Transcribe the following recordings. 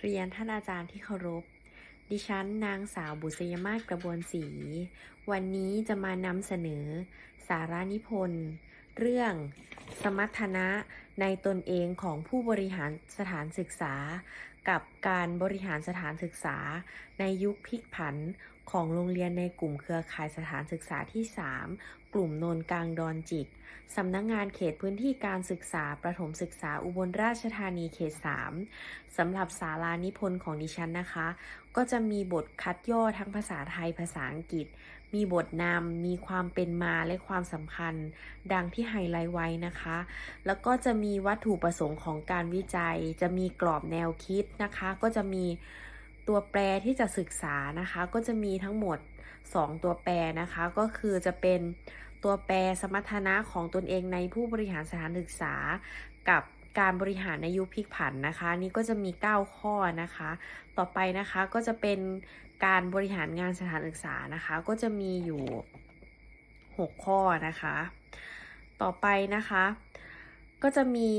เรียนท่านอาจารย์ที่เคารพ ดิฉันนางสาวบุษยมาศกระบวนศรี วันนี้จะมานำเสนอ สารานิพนธ์ เรื่อง สมรรถนะในตนเองของผู้บริหารสถานศึกษา กับการบริหารสถานศึกษา ในยุคพลิกผันของโรงเรียนในกลุ่มเครือข่ายสถานศึกษาที่ 3 กลุ่มโนนกลางดอนจิกสำนักงงานเขตพื้นที่การศึกษา ประถมศึกษาอุบลราชธานีเขต 3 สำหรับสารานิพนธ์ของดิฉันนะคะ ก็จะมีบทคัดย่อทั้งภาษาไทยภาษาอังกฤษ มีบทนำมีความเป็นมาและความสำคัญ ดังที่ไฮไลท์ไว้นะคะ แล้วก็จะมีวัตถุประสงค์ของการวิจัย จะมีกรอบแนวคิดนะคะ ก็จะมีตัวแปรที่จะศึกษานะคะ ก็จะมีทั้งหมด 2 ตัวแปรนะคะ ก็คือจะเป็นตัวแปรสมรรถนะของตนเองในผู้บริหารสถานศึกษากับ การบริหารในยุคพลิกผันนะคะ นี่ก็จะมี 9 ข้อนะคะ ต่อไปนะคะก็จะเป็นการบริหารงานสถานศึกษานะคะ ก็จะมีอยู่ 6 ข้อนะคะ ต่อไปนะคะก็จะมี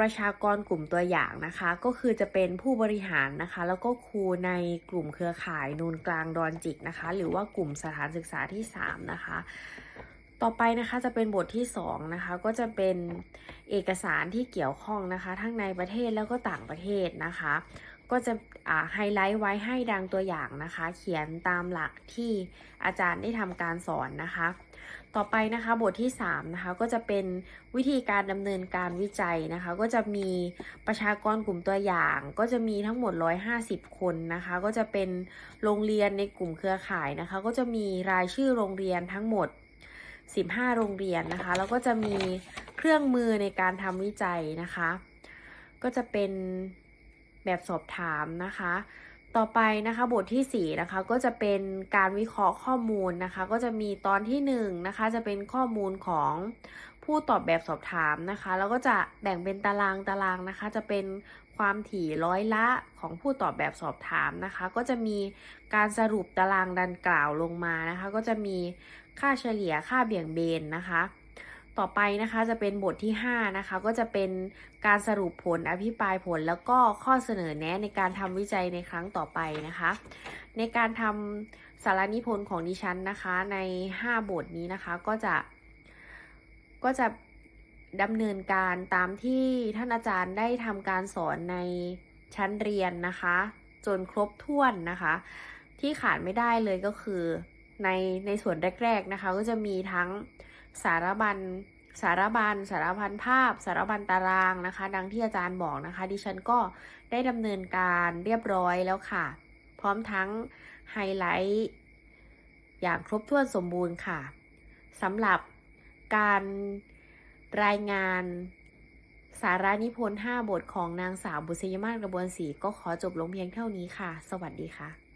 ประชากรกลุ่มตัวอย่างนะคะ ก็คือจะเป็นผู้บริหารนะคะ แล้วก็ครูในกลุ่มเครือข่ายนูนกลางดอนจิกนะคะ หรือว่ากลุ่มสถานศึกษาที่ 3 นะคะ ต่อไปนะคะจะเป็นบทที่2นะคะก็จะเป็นเอกสารที่เกี่ยวข้องนะคะ ทั้งในประเทศแล้วก็ต่างประเทศนะคะ ก็จะไฮไลท์ไว้ให้ดังตัวอย่างนะคะ เขียนตามหลักที่อาจารย์ได้ทำการสอนนะคะ ต่อไปนะคะบทที่3นะคะก็จะเป็นวิธีการดำเนินการวิจัยนะคะ ก็จะมีประชากรกลุ่มตัวอย่าง ก็จะมีทั้งหมด 150 คนนะคะ ก็จะเป็นโรงเรียนในกลุ่มเครือข่ายนะคะ ก็จะมีรายชื่อโรงเรียนทั้งหมด 15 โรงเรียนนะคะ แล้วก็จะมีเครื่องมือในการทำวิจัยนะคะ ก็จะเป็นแบบสอบถามนะคะ ต่อไปนะคะบทที่ 4 นะคะก็จะเป็นการวิเคราะห์ข้อมูลนะคะ ก็จะมีตอนที่1นงนะคะจะเป็นข้อมูลของผู้ตอบแบบสอบถามนะคะ แล้วก็จะแบ่งเป็นตารางตารางนะคะ จะเป็นความถี่ร้อยละของผู้ตอบแบบสอบถามนะคะ ก็จะมีการสรุปตารางดังกล่าวลงมานะคะ ก็จะมี ค่าเฉลี่ยค่าเบี่ยงเบนนะคะ ต่อไปนะคะจะเป็นบทที่ 5 นะคะ ก็จะเป็นการสรุปผลอภิปรายผลแล้วก็ข้อเสนอแนะในการทำวิจัยในครั้งต่อไปนะคะ ในการทำสารนิพนธ์ของดิฉันนะคะใน 5 บทนี้นะคะก็จะก็จะดำเนินการตามที่ท่านอาจารย์ได้ทำการสอนในชั้นเรียนนะคะ จนครบถ้วนนะคะ ที่ขาดไม่ได้เลยก็คือ ในในส่วนแรก ๆนะคะ ก็จะมีทั้งสารบัญสารบัญสารพันภาพ สารบัญตารางนะคะ ดังที่อาจารย์บอกนะคะ ดิฉันก็ได้ดำเนินการเรียบร้อยแล้วค่ะ พร้อมทั้งไฮไลท์อย่างครบถ้วนสมบูรณ์ค่ะสำหรับการรายงานสารานิพนธ์5บทของนางสาวบุษยมาศกระบวนศรีก็ขอจบลงเพียงเท่านี้ค่ะ สวัสดีค่ะ